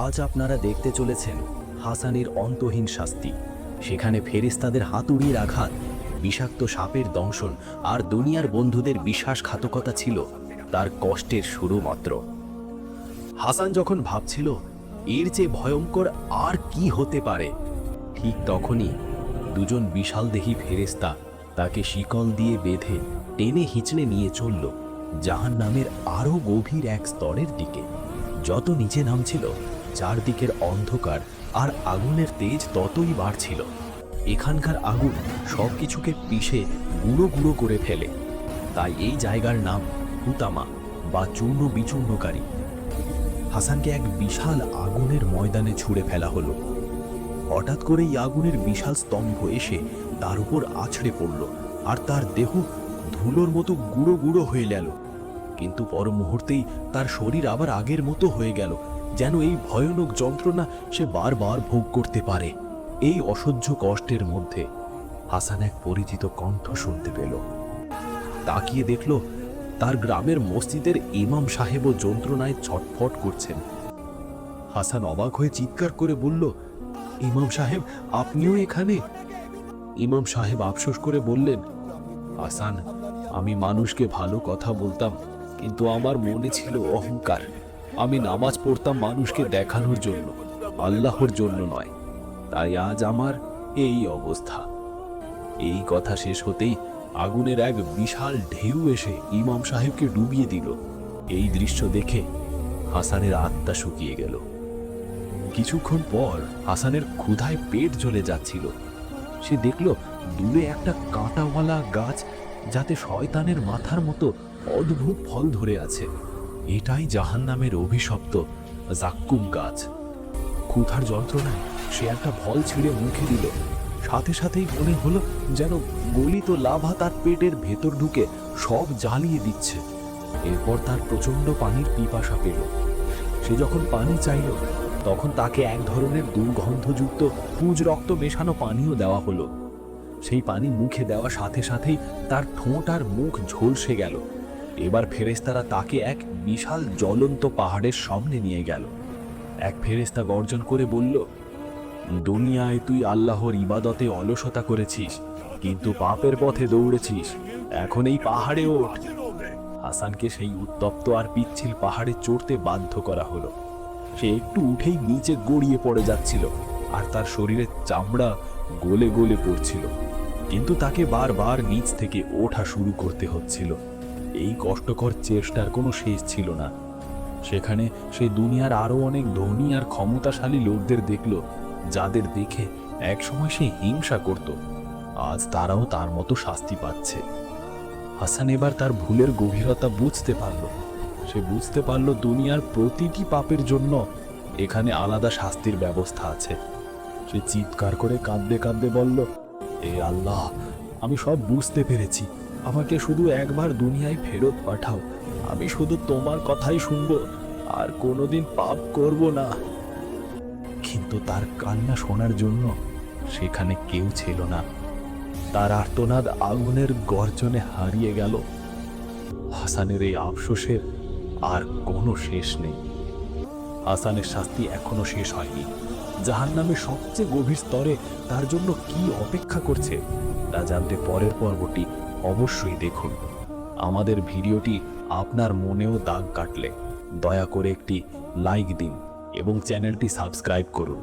আজ আপনারা দেখতে চলেছেন হাসানের অন্তহীন শাস্তি। সেখানে ফেরেস্তাদের হাতুড়ির আঘাত, বিষাক্ত সাপের দংশন আর দুনিয়ার বন্ধুদের বিশ্বাসঘাতকতা ছিল তার কষ্টের শুরু মাত্র হাসান যখন ভাবছিল, এর চেয়ে ভয়ঙ্কর আর কি হতে পারে, ঠিক তখনই দুজন বিশালদেহী ফেরেস্তা তাকে শিকল দিয়ে বেঁধে টেনে হিঁচড়ে নিয়ে চলল জাহান নামের আরও গভীর এক স্তরের দিকে। যত নিচে নামছিল চারদিকের অন্ধকার আর আগুনের তেজ ততই বাড়ছিল। এখানকার আগুন সব কিছুকে পিষে গুঁড়ো গুঁড়ো করে ফেলে। তাই এই জায়গার নাম হুতামা বা চূর্ণ বিচূর্ণকারী হাসানকে এক বিশাল আগুনের ময়দানে ছুঁড়ে ফেলা হলো। হঠাৎ করে এই আগুনের বিশাল স্তম্ভ এসে তার উপর আছড়ে পড়ল আর তার দেহ ধুলোর মতো গুঁড়ো গুঁড়ো হয়ে গেল। কিন্তু পর মুহূর্তেই তার শরীর আবার আগের মতো হয়ে গেল। যেন এই ভয়ানক যন্ত্রণা সে বারবার ভোগ করতে পারে। এই অসহ্য কষ্টের মধ্যে হাসান এক পরিচিত কণ্ঠ শুনতে পেল। তাকিয়ে দেখল তার গ্রামের মসজিদের ইমাম সাহেবও যন্ত্রণায় ছটফট করছেন। হাসান অবাক হয়ে চিৎকার করে বলল, ইমাম সাহেব, আপনিও এখানে? ইমাম সাহেব আফসোস করে বললেন, হাসান, আমি মানুষকে ভালো কথা বলতাম, কিন্তু আমার মনে ছিল অহংকার। আমি নামাজ পড়তাম মানুষকে দেখানোর জন্য, আল্লাহর জন্য নয়। তাই আজ আমার এই অবস্থা। এই কথা শেষ হতেই আগুনের এক বিশাল ঢেউ এসে ইমাম সাহেবকে ডুবিয়ে দিল। এই দৃশ্য দেখে হাসানের আত্মা শুকিয়ে গেল। কিছুক্ষণ পর হাসানের ক্ষুধায় পেট জ্বলে যাচ্ছিল। সে দেখল দূরে একটা কাঁটাওয়ালা গাছ যাতে শয়তানের মাথার মতো অদ্ভুত ফল ধরে আছে। এটাই জাহান্নামের অভিশপ্ত জাক্কুম গাছ। ক্ষুধার যন্ত্রণায় সে একটা ভল ছিঁড়ে মুখে দিল। সাথে সাথেই মনে হলো যেন গলিত লাভা তার পেটের ভেতর ঢুকে সব জ্বালিয়ে দিচ্ছে। এরপর তার প্রচণ্ড পানির পিপাসা পেল। সে যখন পানি চাইল, তখন তাকে এক ধরনের দুর্গন্ধযুক্ত পুঁজ রক্ত মেশানো পানিও দেওয়া হলো। সেই পানি মুখে দেওয়া সাথে সাথেই তার ঠোঁট আর মুখ ঝলসে গেল। এবার ফেরেস্তারা তাকে এক বিশাল জ্বলন্ত পাহাড়ের সামনে নিয়ে গেল। এক ফেরেস্তা গর্জন করে বলল, দুনিয়ায় তুই আল্লাহর ইবাদতে অলসতা করেছিস, কিন্তু পাপের পথে দৌড়েছিস। এখন এই পাহাড়ে ওঠ। হাসানকে সেই উত্তপ্ত আর পিচ্ছিল পাহাড়ে চড়তে বাধ্য করা হলো। সে একটু উঠেই নিচে গড়িয়ে পড়ে যাচ্ছিল, আর তার শরীরের চামড়া গলে গলে পড়ছিল। কিন্তু তাকে বারবার নিচ থেকে ওঠা শুরু করতে হচ্ছিল। এই কষ্টকর চেষ্টার কোনো শেষ ছিল না। সেখানে সে দুনিয়ার আরও অনেক ধনী আর ক্ষমতাশালী লোকদের দেখল, যাদের দেখে একসময় সে হিংসা করত। আজ তারাও তার মতো শাস্তি পাচ্ছে। হাসান এবার তার ভুলের গভীরতা বুঝতে পারল। সে বুঝতে পারল দুনিয়ার প্রতিটি পাপের জন্য এখানে আলাদা শাস্তির ব্যবস্থা আছে। সে চিৎকার করে কাঁদতে কাঁদতে বলল, এ আল্লাহ, আমি সব বুঝতে পেরেছি। আমাকে শুধু একবার দুনিয়ায় ফেরত পাঠাও। আমি শুধু তোমার কথাই শুনব, আর কোনোদিন পাপ করব না। কিন্তু তার কান্না শোনার জন্য সেখানে কেউ ছিল না। তার আর্তনাদ আগুনের গর্জনে হারিয়ে গেল। হাসানের এই আফসোসের আর কোনো শেষ নেই। হাসানের শাস্তি এখনও শেষ হয়নি। জাহান নামে সবচেয়ে গভীর স্তরে তার জন্য কি অপেক্ষা করছে, তা জানতে পরের পর্বটি অবশ্যই দেখুন। আমাদের ভিডিওটি আপনার মনেও দাগ কাটলে দয়া করে একটি লাইক দিন এবং চ্যানেলটি সাবস্ক্রাইব করুন।